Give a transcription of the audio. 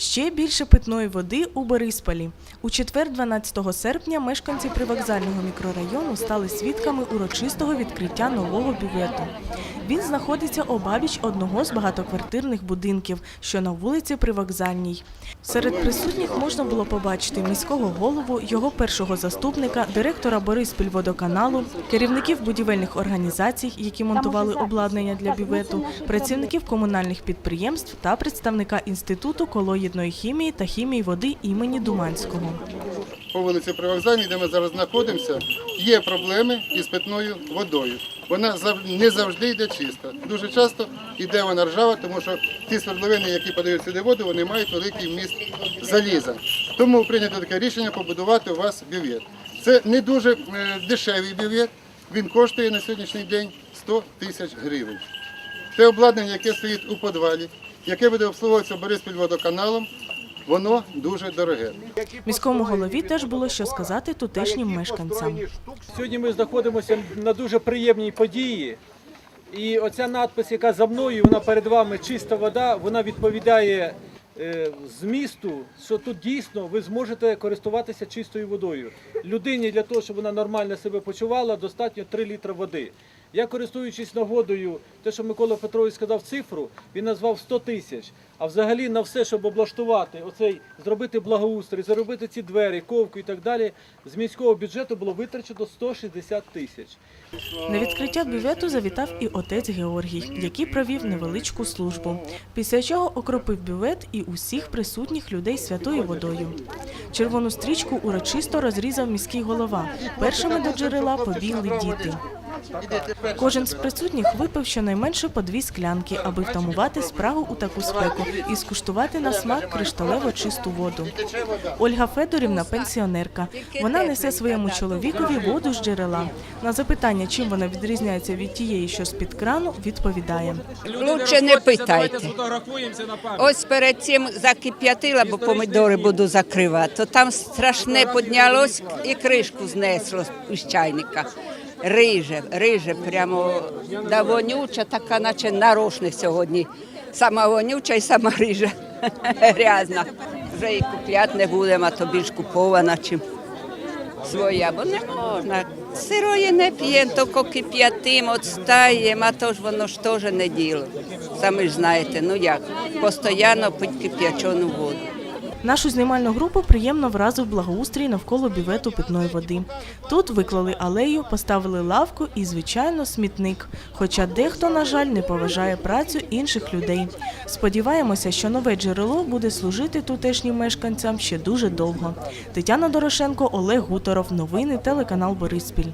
Ще більше питної води у Борисполі. У четвер, 12 серпня, мешканці привокзального мікрорайону стали свідками урочистого відкриття нового бювету. Він знаходиться обабіч одного з багатоквартирних будинків, що на вулиці Привокзальній. Серед присутніх можна було побачити міського голову, його першого заступника, директора Бориспільводоканалу, керівників будівельних організацій, які монтували обладнання для бювету, працівників комунальних підприємств та представника інституту колоїдної хімії та хімії води імені Думанського. по вулиці Привокзальній, де ми зараз знаходимося, є проблеми із питною водою. Вона не завжди йде чиста. Дуже часто йде вона ржава, тому що ті свердловини, які подають сюди воду, вони мають великий вміст заліза. Тому прийнято таке рішення побудувати у вас бювет. Це не дуже е, дешевий бювет, він коштує на сьогоднішній день 100 тисяч гривень. Те обладнання, яке стоїть у підвалі, яке буде обслуговуватися Бориспільводоканалом, воно дуже дороге. Міському голові теж було що сказати тутешнім мешканцям. Сьогодні ми знаходимося на дуже приємній події. І оця надпис, яка за мною, вона перед вами чиста вода, вона відповідає е, змісту, що тут дійсно ви зможете користуватися чистою водою. Людині для того, щоб вона нормально себе почувала, достатньо 3 літри води. Я користуючись нагодою, те, що Микола Петрович сказав цифру, він назвав 100 тисяч. А взагалі на все, щоб облаштувати оцей, зробити благоустрій, заробити ці двері, ковку і так далі, з міського бюджету було витрачено 160 тисяч. На відкриття бювету завітав і отець Георгій, який провів невеличку службу. Після чого окропив бювет і усіх присутніх людей святою водою. Червону стрічку урочисто розрізав міський голова. Першими до джерела побігли діти. Кожен з присутніх випив щонайменше по дві склянки, аби втамувати спрагу у таку спеку і скуштувати на смак кришталево чисту воду. Ольга Федорівна пенсіонерка. Вона несе своєму чоловікові воду з джерела. На запитання, чим вона відрізняється від тієї, що з-під крану, відповідає. Лучше не питайте. Ось перед цим закип'ятила, бо помидори буду закривати. То там страшне піднялось і кришку знесло з чайника. Риже, риже, прямо да вонюча, така, наче нарошник сьогодні. Сама вонюча і сама риже. Грязна. Вже і купляти не будемо, а то більш купована, чим своя, бо не можна. Сирої не п'ємо, тільки кип'ятим, отстаємо, а то ж воно ж теж не діло. Самі ж знаєте, ну як, постійно пить кип'ячену воду. Нашу знімальну групу приємно вразив благоустрій навколо бювету питної води. Тут виклали алею, поставили лавку і, звичайно, смітник. Хоча дехто, на жаль, не поважає працю інших людей. Сподіваємося, що нове джерело буде служити тутешнім мешканцям ще дуже довго. Тетяна Дорошенко, Олег Гуторов. Новини телеканал Бориспіль.